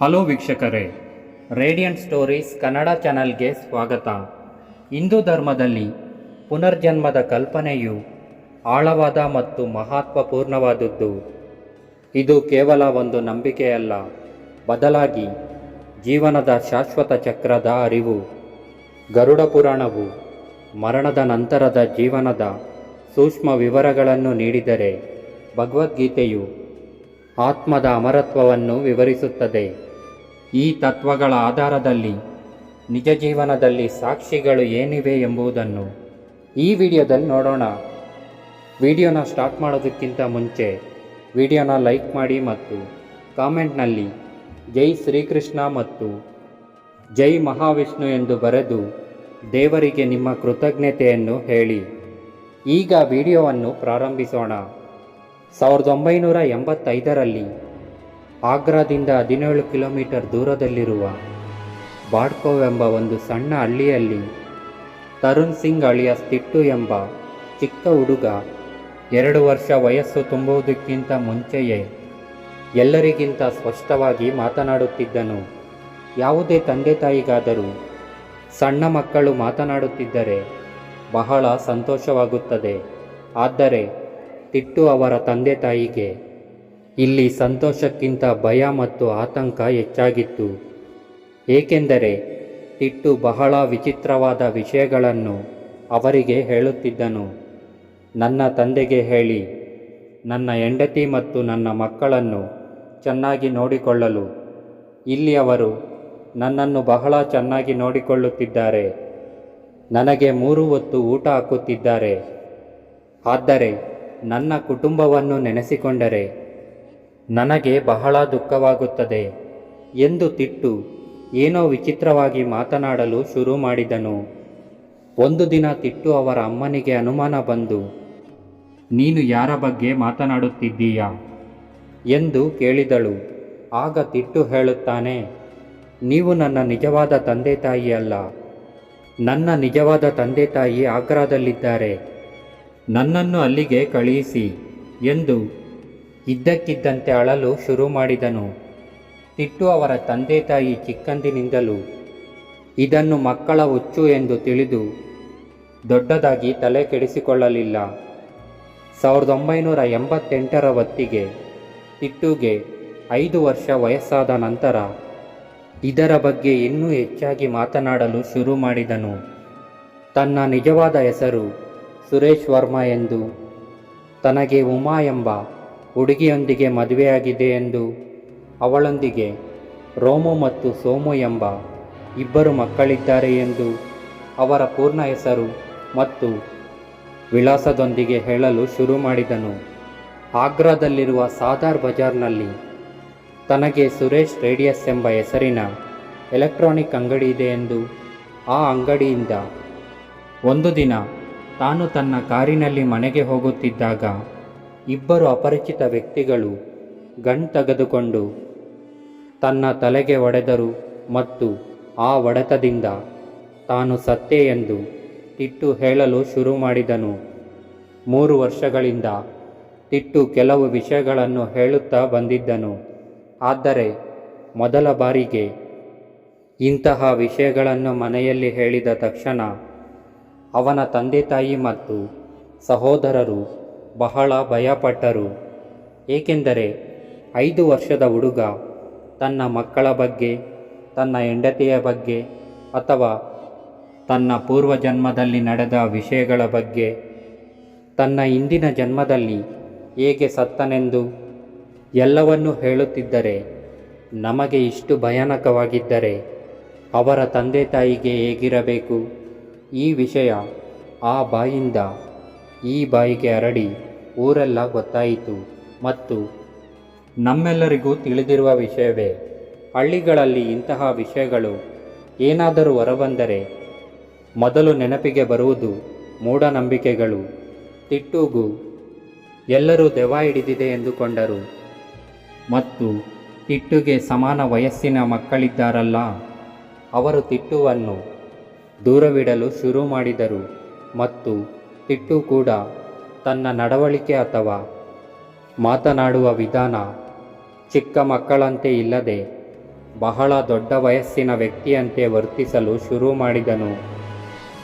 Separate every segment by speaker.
Speaker 1: Hello ವೀಕ್ಷಕರೇ, radiant stories Kannada ಚಾನಲ್ಗೆ ಸ್ವಾಗತ. ಹಿಂದೂ ಧರ್ಮದಲ್ಲಿ ಪುನರ್ಜನ್ಮದ ಕಲ್ಪನೆಯು ಆಳವಾದ ಮತ್ತು ಮಹತ್ವಪೂರ್ಣವಾದದ್ದು. ಇದು ಕೇವಲ ಒಂದು ನಂಬಿಕೆಯಲ್ಲ, ಬದಲಾಗಿ ಜೀವನದ ಶಾಶ್ವತ ಚಕ್ರದ ಅರಿವು, ಗರುಡ ಪುರಾಣವು ಮರಣದ ನಂತರದ ಜೀವನದ ಸೂಕ್ಷ್ಮ ವಿವರಗಳನ್ನು ನೀಡಿದರೆ ಭಗವದ್ಗೀತೆಯು ಆತ್ಮದ ಅಮರತ್ವವನ್ನು ವಿವರಿಸುತ್ತದೆ. ಈ ತತ್ವಗಳ ಆಧಾರದಲ್ಲಿ ನಿಜ ಜೀವನದಲ್ಲಿ ಸಾಕ್ಷಿಗಳು ಏನಿವೆ ಎಂಬುದನ್ನು ಈ ವಿಡಿಯೋದಲ್ಲಿ ನೋಡೋಣ. ವಿಡಿಯೋನ ಸ್ಟಾರ್ಟ್ ಮಾಡೋದಕ್ಕಿಂತ ಮುಂಚೆ ವಿಡಿಯೋನ ಲೈಕ್ ಮಾಡಿ ಮತ್ತು ಕಾಮೆಂಟ್ನಲ್ಲಿ ಜೈ ಶ್ರೀಕೃಷ್ಣ ಮತ್ತು ಜೈ ಮಹಾವಿಷ್ಣು ಎಂದು ಬರೆದು ದೇವರಿಗೆ ನಿಮ್ಮ ಕೃತಜ್ಞತೆಯನ್ನು ಹೇಳಿ. ಈಗ ವಿಡಿಯೋವನ್ನು ಪ್ರಾರಂಭಿಸೋಣ. ಸಾವಿರದ ಒಂಬೈನೂರ ಎಂಬತ್ತೈದರಲ್ಲಿ ಆಗ್ರಾದಿಂದ ಹದಿನೇಳು ಕಿಲೋಮೀಟರ್ ದೂರದಲ್ಲಿರುವ ಬಾಡ್ಕೋವ್ ಎಂಬ ಒಂದು ಸಣ್ಣ ಹಳ್ಳಿಯಲ್ಲಿ ತರುಣ್ ಸಿಂಗ್ ಅಳಿಯ ತಿಟ್ಟು ಎಂಬ ಚಿಕ್ಕ ಹುಡುಗ ಎರಡು ವರ್ಷ ವಯಸ್ಸು ತುಂಬುವುದಕ್ಕಿಂತ ಮುಂಚೆಯೇ ಎಲ್ಲರಿಗಿಂತ ಸ್ಪಷ್ಟವಾಗಿ ಮಾತನಾಡುತ್ತಿದ್ದನು. ಯಾವುದೇ ತಂದೆ ತಾಯಿಗಾದರೂ ಸಣ್ಣ ಮಕ್ಕಳು ಮಾತನಾಡುತ್ತಿದ್ದರೆ ಬಹಳ ಸಂತೋಷವಾಗುತ್ತದೆ. ಆದರೆ ತಿಟ್ಟು ಅವರ ತಂದೆ ತಾಯಿಗೆ ಇಲ್ಲಿ ಸಂತೋಷಕ್ಕಿಂತ ಭಯ ಮತ್ತು ಆತಂಕ ಹೆಚ್ಚಾಗಿತ್ತು. ಏಕೆಂದರೆ ಟಿಟ್ಟು ಬಹಳ ವಿಚಿತ್ರವಾದ ವಿಷಯಗಳನ್ನು ಅವರಿಗೆ ಹೇಳುತ್ತಿದ್ದನು. ನನ್ನ ತಂದೆಗೆ ಹೇಳಿ, ನನ್ನ ಹೆಂಡತಿ ಮತ್ತು ನನ್ನ ಮಕ್ಕಳನ್ನು ಚೆನ್ನಾಗಿ ನೋಡಿಕೊಳ್ಳಲು. ಇಲ್ಲಿ ಅವರು ನನ್ನನ್ನು ಬಹಳ ಚೆನ್ನಾಗಿ ನೋಡಿಕೊಳ್ಳುತ್ತಿದ್ದಾರೆ. ನನಗೆ ಮೂರು ಹೊತ್ತು ಊಟ ಹಾಕುತ್ತಿದ್ದಾರೆ. ಆದರೆ ನನ್ನ ಕುಟುಂಬವನ್ನು ನೆನೆಸಿಕೊಂಡರೆ ನನಗೆ ಬಹಳ ದುಃಖವಾಗುತ್ತದೆ ಎಂದು ತಿಟ್ಟು ಏನೋ ವಿಚಿತ್ರವಾಗಿ ಮಾತನಾಡಲು ಶುರು ಮಾಡಿದನು. ಒಂದು ದಿನ ತಿಟ್ಟು ಅವರ ಅಮ್ಮನಿಗೆ ಅನುಮಾನ ಬಂದು, ನೀನು ಯಾರ ಬಗ್ಗೆ ಮಾತನಾಡುತ್ತಿದ್ದೀಯಾ? ಎಂದು ಕೇಳಿದಳು. ಆಗ ತಿಟ್ಟು ಹೇಳುತ್ತಾನೆ, ನೀವು ನನ್ನ ನಿಜವಾದ ತಂದೆ ತಾಯಿ ಅಲ್ಲ. ನನ್ನ ನಿಜವಾದ ತಂದೆ ತಾಯಿ ಆಗ್ರಾದಲ್ಲಿದ್ದಾರೆ. ನನ್ನನ್ನು ಅಲ್ಲಿಗೆ ಕಳುಹಿಸಿ ಎಂದು ಇದ್ದಕ್ಕಿದ್ದಂತೆ ಅಳಲು ಶುರು ಮಾಡಿದನು. ತಿಟ್ಟು ಅವರ ತಂದೆ ತಾಯಿ ಚಿಕ್ಕಂದಿನಿಂದಲೂ. ಇದನ್ನು ಮಕ್ಕಳ ಹುಚ್ಚು ಎಂದು ತಿಳಿದು ದೊಡ್ಡದಾಗಿ ತಲೆ ಕೆಡಿಸಿಕೊಳ್ಳಲಿಲ್ಲ. ಸಾವಿರದ ಒಂಬೈನೂರ ಎಂಬತ್ತೆಂಟರ ಹೊತ್ತಿಗೆ ತಿಟ್ಟುಗೆ ಐದು ವರ್ಷ ವಯಸ್ಸಾದ ನಂತರ ಇದರ ಬಗ್ಗೆ ಇನ್ನೂ ಹೆಚ್ಚಾಗಿ ಮಾತನಾಡಲು ಶುರು ಮಾಡಿದನು. ತನ್ನ ನಿಜವಾದ ಹೆಸರು ಸುರೇಶ್ ವರ್ಮಾ ಎಂದು ತನಗೆ ಉಮಾ ಎಂಬ ಹುಡುಗಿಯೊಂದಿಗೆ ಮದುವೆಯಾಗಿದೆ ಎಂದು ಅವಳೊಂದಿಗೆ ರೋಮು ಮತ್ತು ಸೋಮು ಎಂಬ ಇಬ್ಬರು ಮಕ್ಕಳಿದ್ದಾರೆ ಎಂದು ಅವರ ಪೂರ್ಣ ಹೆಸರು ಮತ್ತು ವಿಳಾಸದೊಂದಿಗೆ ಹೇಳಲು ಶುರು ಮಾಡಿದನು. ಆಗ್ರಾದಲ್ಲಿರುವ ಸಾದಾರ್ ಬಜಾರ್ನಲ್ಲಿ ತನಗೆ ಸುರೇಶ್ ರೇಡಿಯಸ್ ಎಂಬ ಹೆಸರಿನ ಎಲೆಕ್ಟ್ರಾನಿಕ್ ಅಂಗಡಿ ಇದೆ ಎಂದು ಆ ಅಂಗಡಿಯಿಂದ ಒಂದು ದಿನ ತಾನು ತನ್ನ ಕಾರಿನಲ್ಲಿ ಮನೆಗೆ ಹೋಗುತ್ತಿದ್ದಾಗ ಇಬ್ಬರು ಅಪರಿಚಿತ ವ್ಯಕ್ತಿಗಳು ಗಣ್ ತೆಗೆದುಕೊಂಡು ತನ್ನ ತಲೆಗೆ ಒಡೆದರು ಮತ್ತು ಆ ಒಡೆತದಿಂದ ತಾನು ಸತ್ತೆ ಎಂದು ತಿಟ್ಟು ಹೇಳಲು ಶುರು ಮಾಡಿದನು. ಮೂರು ವರ್ಷಗಳಿಂದ ತಿಟ್ಟು ಕೆಲವು ವಿಷಯಗಳನ್ನು ಹೇಳುತ್ತಾ ಬಂದಿದ್ದನು. ಆದರೆ ಮೊದಲ ಬಾರಿಗೆ ಇಂತಹ ವಿಷಯಗಳನ್ನು ಮನೆಯಲ್ಲಿ ಹೇಳಿದ ತಕ್ಷಣ ಅವನ ತಂದೆ ತಾಯಿ ಮತ್ತು ಸಹೋದರರು ಬಹಳ ಭಯಪಟ್ಟರು. ಏಕೆಂದರೆ ಐದು ವರ್ಷದ ಹುಡುಗ ತನ್ನ ಮಕ್ಕಳ ಬಗ್ಗೆ, ತನ್ನ ಹೆಂಡತಿಯ ಬಗ್ಗೆ ಅಥವಾ ತನ್ನ ಪೂರ್ವ ಜನ್ಮದಲ್ಲಿ ನಡೆದ ವಿಷಯಗಳ ಬಗ್ಗೆ, ತನ್ನ ಹಿಂದಿನ ಜನ್ಮದಲ್ಲಿ ಹೇಗೆ ಸತ್ತನೆಂದು ಎಲ್ಲವನ್ನೂ ಹೇಳುತ್ತಿದ್ದರೆ ನಮಗೆ ಇಷ್ಟು ಭಯಾನಕವಾಗಿದ್ದರೆ ಅವರ ತಂದೆ ತಾಯಿಗೆ ಹೇಗಿರಬೇಕು? ಈ ವಿಷಯ ಆ ಬಾಯಿಂದ ಈ ಬಾಯಿಗೆ ಹರಡಿ ಊರೆಲ್ಲ ಗೊತ್ತಾಯಿತು. ಮತ್ತು ನಮ್ಮೆಲ್ಲರಿಗೂ ತಿಳಿದಿರುವ ವಿಷಯವೇ, ಹಳ್ಳಿಗಳಲ್ಲಿ ಇಂತಹ ವಿಷಯಗಳು ಏನಾದರೂ ಹೊರಬಂದರೆ ಮೊದಲು ನೆನಪಿಗೆ ಬರುವುದು ಮೂಢನಂಬಿಕೆಗಳು. ತಿಟ್ಟುಗೂ ಎಲ್ಲರೂ ದೆವ್ವ ಹಿಡಿದಿದೆ ಎಂದುಕೊಂಡರು. ಮತ್ತು ತಿಟ್ಟುಗೆ ಸಮಾನ ವಯಸ್ಸಿನ ಮಕ್ಕಳಿದ್ದಾರಲ್ಲ, ಅವರು ತಿಟ್ಟುವನ್ನು ದೂರವಿಡಲು ಶುರು ಮಾಡಿದರು. ಮತ್ತು ತಿಟ್ಟು ಕೂಡ ತನ್ನ ನಡವಳಿಕೆ ಅಥವಾ ಮಾತನಾಡುವ ವಿಧಾನ ಚಿಕ್ಕ ಮಕ್ಕಳಂತೆ ಇಲ್ಲದೆ ಬಹಳ ದೊಡ್ಡ ವಯಸ್ಸಿನ ವ್ಯಕ್ತಿಯಂತೆ ವರ್ತಿಸಲು ಶುರು ಮಾಡಿದನು.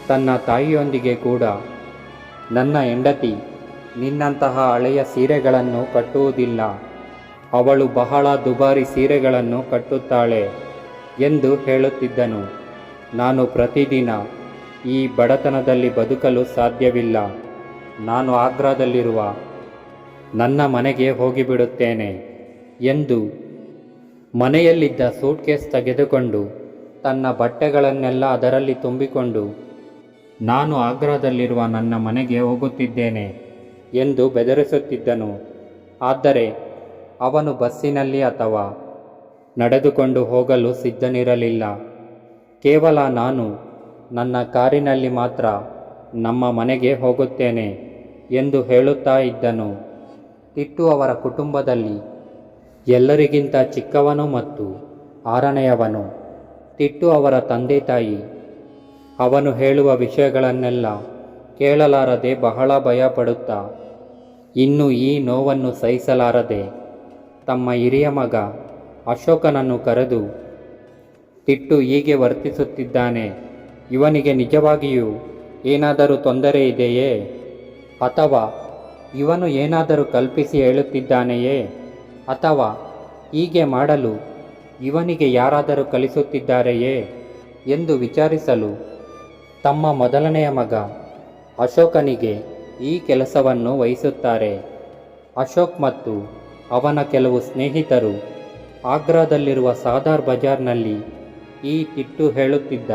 Speaker 1: ತನ್ನ ತಾಯಿಯೊಂದಿಗೆ ಕೂಡ, ನನ್ನ ಹೆಂಡತಿ, ನಿನ್ನಂತಹ ಹಳೆಯ ಸೀರೆಗಳನ್ನು ಕಟ್ಟುವುದಿಲ್ಲ. ಅವಳು ಬಹಳ ದುಬಾರಿ ಸೀರೆಗಳನ್ನು ಕಟ್ಟುತ್ತಾಳೆ ಎಂದು ಹೇಳುತ್ತಿದ್ದನು. ನಾನು ಪ್ರತಿದಿನ ಈ ಬಡತನದಲ್ಲಿ ಬದುಕಲು ಸಾಧ್ಯವಿಲ್ಲ. ನಾನು ಆಗ್ರಾದಲ್ಲಿರುವ ನನ್ನ ಮನೆಗೆ ಹೋಗಿಬಿಡುತ್ತೇನೆ ಎಂದು ಮನೆಯಲ್ಲಿದ್ದ ಸೂಟ್ಕೇಸ್ ತೆಗೆದುಕೊಂಡು ತನ್ನ ಬಟ್ಟೆಗಳನ್ನೆಲ್ಲ ಅದರಲ್ಲಿ ತುಂಬಿಕೊಂಡು, ನಾನು ಆಗ್ರಾದಲ್ಲಿರುವ ನನ್ನ ಮನೆಗೆ ಹೋಗುತ್ತಿದ್ದೇನೆ ಎಂದು ಬೆದರಿಸುತ್ತಿದ್ದನು. ಆದರೆ ಅವನು ಬಸ್ಸಿನಲ್ಲಿ ಅಥವಾ ನಡೆದುಕೊಂಡು ಹೋಗಲು ಸಿದ್ಧನಿರಲಿಲ್ಲ. ಕೇವಲ ನಾನು ನನ್ನ ಕಾರಿನಲ್ಲಿ ಮಾತ್ರ ನಮ್ಮ ಮನೆಗೆ ಹೋಗುತ್ತೇನೆ ಎಂದು ಹೇಳುತ್ತಾ ಇದ್ದನು. ಟಿಟ್ಟು ಅವರ ಕುಟುಂಬದಲ್ಲಿ ಎಲ್ಲರಿಗಿಂತ ಚಿಕ್ಕವನು ಮತ್ತು ಆರನೆಯವನು. ಟಿಟ್ಟು ಅವರ ತಂದೆ ತಾಯಿ. ಅವನು ಹೇಳುವ ವಿಷಯಗಳನ್ನೆಲ್ಲ ಕೇಳಲಾರದೆ ಬಹಳ ಭಯಪಡುತ್ತಾ, ಇನ್ನು ಈ ನೋವನ್ನು ಸಹಿಸಲಾರದೆ ತಮ್ಮ ಹಿರಿಯ ಮಗ ಅಶೋಕನನ್ನು ಕರೆದು ಟಿಟ್ಟು ಹೀಗೆ ವರ್ತಿಸುತ್ತಿದ್ದಾನೆ, ಇವನಿಗೆ ನಿಜವಾಗಿಯೂ ಏನಾದರೂ ತೊಂದರೆ ಇದೆಯೇ? ಅಥವಾ ಇವನು ಏನಾದರೂ ಕಲ್ಪಿಸಿ ಹೇಳುತ್ತಿದ್ದಾನೆಯೇ? ಅಥವಾ ಹೀಗೆ ಮಾಡಲು ಇವನಿಗೆ ಯಾರಾದರೂ ಕಲಿಸುತ್ತಿದ್ದಾರೆಯೇ? ಎಂದು ವಿಚಾರಿಸಲು ತಮ್ಮ ಮೊದಲನೆಯ ಮಗ ಅಶೋಕನಿಗೆ ಈ ಕೆಲಸವನ್ನು ವಹಿಸುತ್ತಾರೆ. ಅಶೋಕ್ ಮತ್ತು ಅವನ ಕೆಲವು ಸ್ನೇಹಿತರು ಆಗ್ರಾದಲ್ಲಿರುವ ಸಾದಾರ್ ಬಜಾರ್ನಲ್ಲಿ ಈ ತಿಟ್ಟು ಹೇಳುತ್ತಿದ್ದ.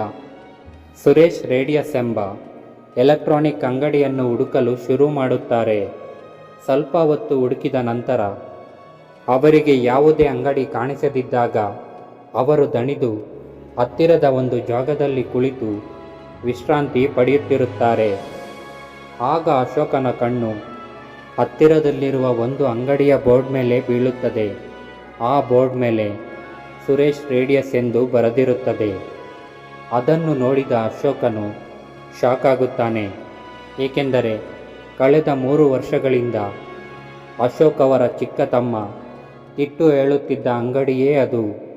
Speaker 1: ಸುರೇಶ್ ರೇಡಿಯಸ್ ಎಂಬ ಎಲೆಕ್ಟ್ರಾನಿಕ್ ಅಂಗಡಿಯನ್ನು ಹುಡುಕಲು ಶುರು ಮಾಡುತ್ತಾರೆ. ಸ್ವಲ್ಪ ಹೊತ್ತು ಹುಡುಕಿದ ನಂತರ, ಅವರಿಗೆ ಯಾವುದೇ ಅಂಗಡಿ ಕಾಣಿಸದಿದ್ದಾಗ ಅವರು ದಣಿದು ಹತ್ತಿರದ ಒಂದು ಜಾಗದಲ್ಲಿ ಕುಳಿತು ವಿಶ್ರಾಂತಿ ಪಡೆಯುತ್ತಿರುತ್ತಾರೆ. ಆಗ ಅಶೋಕನ ಕಣ್ಣು ಹತ್ತಿರದಲ್ಲಿರುವ ಒಂದು ಅಂಗಡಿಯ ಬೋರ್ಡ್ ಮೇಲೆ ಬೀಳುತ್ತದೆ. ಆ ಬೋರ್ಡ್ ಮೇಲೆ ಸುರೇಶ್ ರೇಡಿಯಸ್ ಎಂದು ಬರೆದಿರುತ್ತದೆ. ಅದನ್ನು ನೋಡಿದ ಅಶೋಕನು ಶಾಕ್ ಆಗುತ್ತಾನೆ ಏಕೆಂದರೆ ಕಳೆದ ಮೂರು ವರ್ಷಗಳಿಂದ ಅಶೋಕ್ ಅವರ ಚಿಕ್ಕ ತಮ್ಮ ಇಟ್ಟು ಹೇಳುತ್ತಿದ್ದ ಅಂಗಡಿಯೇ ಅದು.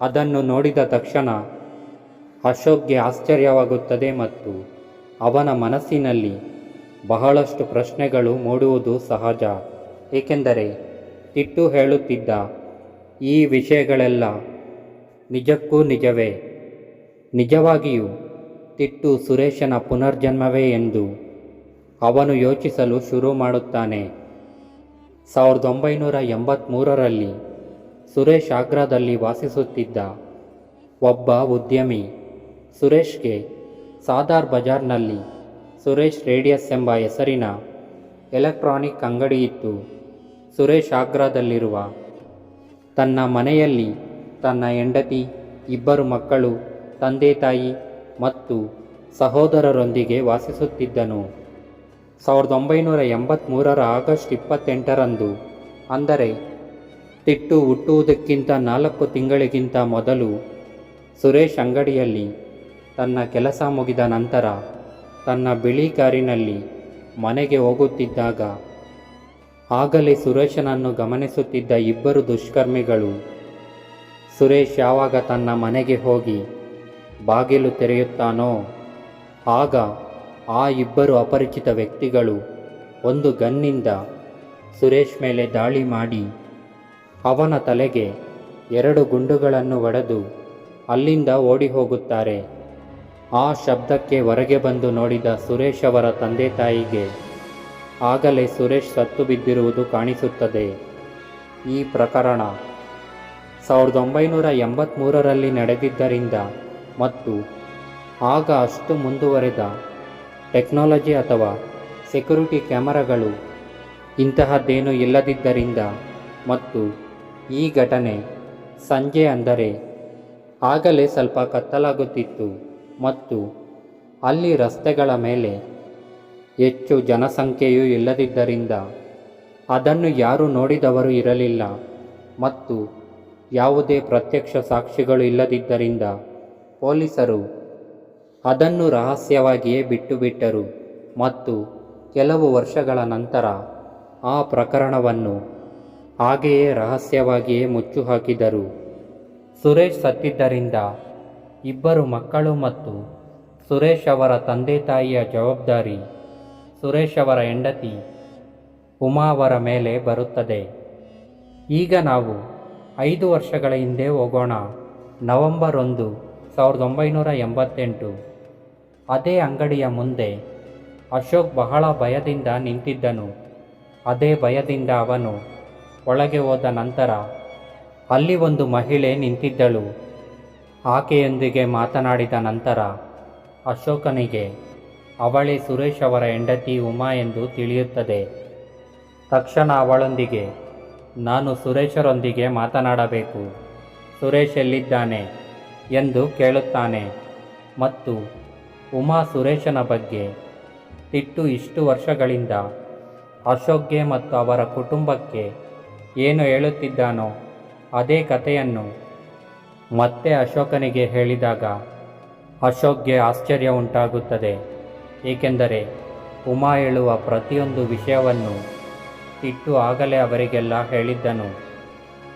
Speaker 1: ಅದನ್ನು ನೋಡಿದ ತಕ್ಷಣ ಅಶೋಕ್ಗೆ ಆಶ್ಚರ್ಯವಾಗುತ್ತದೆ ಮತ್ತು ಅವನ ಮನಸ್ಸಿನಲ್ಲಿ ಬಹಳಷ್ಟು ಪ್ರಶ್ನೆಗಳು ಮೂಡುವುದು ಸಹಜ. ಏಕೆಂದರೆ ತಿಟ್ಟು ಹೇಳುತ್ತಿದ್ದ ಈ ವಿಷಯಗಳೆಲ್ಲ ನಿಜಕ್ಕೂ ನಿಜವೇ? ನಿಜವಾಗಿಯೂ ತಿಟ್ಟು ಸುರೇಶನ ಪುನರ್ಜನ್ಮವೇ ಎಂದು ಅವನು ಯೋಚಿಸಲು ಶುರು ಮಾಡುತ್ತಾನೆ. ಸಾವಿರದ ಒಂಬೈನೂರ ಎಂಬತ್ತ್ಮೂರರಲ್ಲಿ ಸುರೇಶ್ ಆಗ್ರಾದಲ್ಲಿ ವಾಸಿಸುತ್ತಿದ್ದ ಒಬ್ಬ ಉದ್ಯಮಿ ಸುರೇಶ್ಗೆ ಸಾದಾರ್ ಬಜಾರ್ನಲ್ಲಿ ಸುರೇಶ್ ರೇಡಿಯಸ್ ಎಂಬ ಹೆಸರಿನ ಎಲೆಕ್ಟ್ರಾನಿಕ್ ಅಂಗಡಿ ಇತ್ತು. ಸುರೇಶ್ ಆಗ್ರಾದಲ್ಲಿರುವ ತನ್ನ ಮನೆಯಲ್ಲಿ ತನ್ನ ಹೆಂಡತಿ, ಇಬ್ಬರು ಮಕ್ಕಳು, ತಂದೆ ತಾಯಿ ಮತ್ತು ಸಹೋದರರೊಂದಿಗೆ ವಾಸಿಸುತ್ತಿದ್ದನು. ಸಾವಿರದ ಒಂಬೈನೂರ ಎಂಬತ್ತ್ಮೂರರ ಆಗಸ್ಟ್ ಇಪ್ಪತ್ತೆಂಟರಂದು, ಅಂದರೆ ತಿಟ್ಟು ಹುಟ್ಟುವುದಕ್ಕಿಂತ ನಾಲ್ಕು ತಿಂಗಳಿಗಿಂತ ಮೊದಲು, ಸುರೇಶ್ ಅಂಗಡಿಯಲ್ಲಿ ತನ್ನ ಕೆಲಸ ಮುಗಿದ ನಂತರ ತನ್ನ ಬಿಳಿ ಕಾರಿನಲ್ಲಿ ಮನೆಗೆ ಹೋಗುತ್ತಿದ್ದಾಗ, ಆಗಲೇ ಸುರೇಶನನ್ನು ಗಮನಿಸುತ್ತಿದ್ದ ಇಬ್ಬರು ದುಷ್ಕರ್ಮಿಗಳು, ಸುರೇಶ್ ಯಾವಾಗ ತನ್ನ ಮನೆಗೆ ಹೋಗಿ ಬಾಗಿಲು ತೆರೆಯುತ್ತಾನೋ? ಆಗ ಆ ಇಬ್ಬರು ಅಪರಿಚಿತ ವ್ಯಕ್ತಿಗಳು ಒಂದು ಗನ್ನಿಂದ ಸುರೇಶ್ ಮೇಲೆ ದಾಳಿ ಮಾಡಿ ಅವನ ತಲೆಗೆ ಎರಡು ಗುಂಡುಗಳನ್ನು ಒಡೆದು ಅಲ್ಲಿಂದ ಓಡಿ ಹೋಗುತ್ತಾರೆ ಆ ಶಬ್ದಕ್ಕೆ ಹೊರಗೆ ಬಂದು ನೋಡಿದ ಸುರೇಶ್ ಅವರ ತಂದೆ ತಾಯಿಗೆ ಆಗಲೇ ಸುರೇಶ್ ಸತ್ತು ಬಿದ್ದಿರುವುದು ಕಾಣಿಸುತ್ತದೆ. ಈ ಪ್ರಕರಣ ಸಾವಿರದ ಒಂಬೈನೂರ ಎಂಬತ್ತ್ಮೂರರಲ್ಲಿ ನಡೆದಿದ್ದರಿಂದ ಮತ್ತು ಆಗ ಅಷ್ಟು ಮುಂದುವರೆದ ಟೆಕ್ನಾಲಜಿ ಅಥವಾ ಸೆಕ್ಯುರಿಟಿ ಕ್ಯಾಮರಾಗಳು ಇಂತಹದ್ದೇನೂ ಇಲ್ಲದಿದ್ದರಿಂದ ಮತ್ತು ಈ ಘಟನೆ ಸಂಜೆ ಅಂದರೆ ಆಗಲೇ ಸ್ವಲ್ಪ ಕತ್ತಲಾಗುತ್ತಿತ್ತು ಮತ್ತು ಅಲ್ಲಿ ರಸ್ತೆಗಳ ಮೇಲೆ ಹೆಚ್ಚು ಜನಸಂಖ್ಯೆಯೂ ಇಲ್ಲದಿದ್ದರಿಂದ ಅದನ್ನು ಯಾರೂ ನೋಡಿದವರು ಇರಲಿಲ್ಲ ಮತ್ತು ಯಾವುದೇ ಪ್ರತ್ಯಕ್ಷ ಸಾಕ್ಷಿಗಳು ಇಲ್ಲದಿದ್ದರಿಂದ ಪೊಲೀಸರು ಅದನ್ನು ರಹಸ್ಯವಾಗಿಯೇ ಬಿಟ್ಟುಬಿಟ್ಟರು ಮತ್ತು ಕೆಲವು ವರ್ಷಗಳ ನಂತರ ಆ ಪ್ರಕರಣವನ್ನು ಹಾಗೆಯೇ ರಹಸ್ಯವಾಗಿಯೇ ಮುಚ್ಚು ಹಾಕಿದರು ಸುರೇಶ್ ಸತ್ತಿದ್ದರಿಂದ ಇಬ್ಬರು ಮಕ್ಕಳು ಮತ್ತು ಸುರೇಶ್ ಅವರ ತಂದೆ ತಾಯಿಯ ಜವಾಬ್ದಾರಿ ಸುರೇಶ್ ಅವರ ಹೆಂಡತಿ ಉಮಾ ಅವರ ಮೇಲೆ ಬರುತ್ತದೆ. ಈಗ ನಾವು ಐದು ವರ್ಷಗಳ ಹಿಂದೆ ಹೋಗೋಣ. ನವೆಂಬರ್ ಒಂದು ಸಾವಿರದ ಒಂಬೈನೂರ ಎಂಬತ್ತೆಂಟು. ಅದೇ ಅಂಗಡಿಯ ಮುಂದೆ ಅಶೋಕ್ ಬಹಳ ಭಯದಿಂದ ನಿಂತಿದ್ದನು. ಅದೇ ಭಯದಿಂದ ಅವನು ಒಳಗೆ ಹೋದ ನಂತರ ಅಲ್ಲಿ ಒಂದು ಮಹಿಳೆ ನಿಂತಿದ್ದಳು. ಆಕೆಯೊಂದಿಗೆ ಮಾತನಾಡಿದ ನಂತರ ಅಶೋಕನಿಗೆ, ಅವಳೇ ಸುರೇಶ್ ಅವರ ಹೆಂಡತಿ ಉಮಾ ಎಂದು ತಿಳಿಯುತ್ತದೆ. ತಕ್ಷಣ ಅವಳೊಂದಿಗೆ, ನಾನು ಸುರೇಶರೊಂದಿಗೆ ಮಾತನಾಡಬೇಕು. ಸುರೇಶ್ ಎಲ್ಲಿದ್ದಾನೆ? ಎಂದು ಕೇಳುತ್ತಾನೆ. ಮತ್ತು ಉಮಾ ಸುರೇಶನ ಬಗ್ಗೆ ತಿಟ್ಟು ಇಷ್ಟು ವರ್ಷಗಳಿಂದ ಅಶೋಕ್ಗೆ ಮತ್ತು ಅವರ ಕುಟುಂಬಕ್ಕೆ ಏನು ಹೇಳುತ್ತಿದ್ದಾನೋ ಅದೇ ಕಥೆಯನ್ನು ಮತ್ತೆ ಅಶೋಕನಿಗೆ ಹೇಳಿದಾಗ ಅಶೋಕ್ಗೆ ಆಶ್ಚರ್ಯ ಉಂಟಾಗುತ್ತದೆ. ಏಕೆಂದರೆ ಉಮಾ ಹೇಳುವ ಪ್ರತಿಯೊಂದು ವಿಷಯವನ್ನು ತಿಟ್ಟು ಆಗಲೇ ಅವರಿಗೆಲ್ಲ ಹೇಳಿದ್ದನು.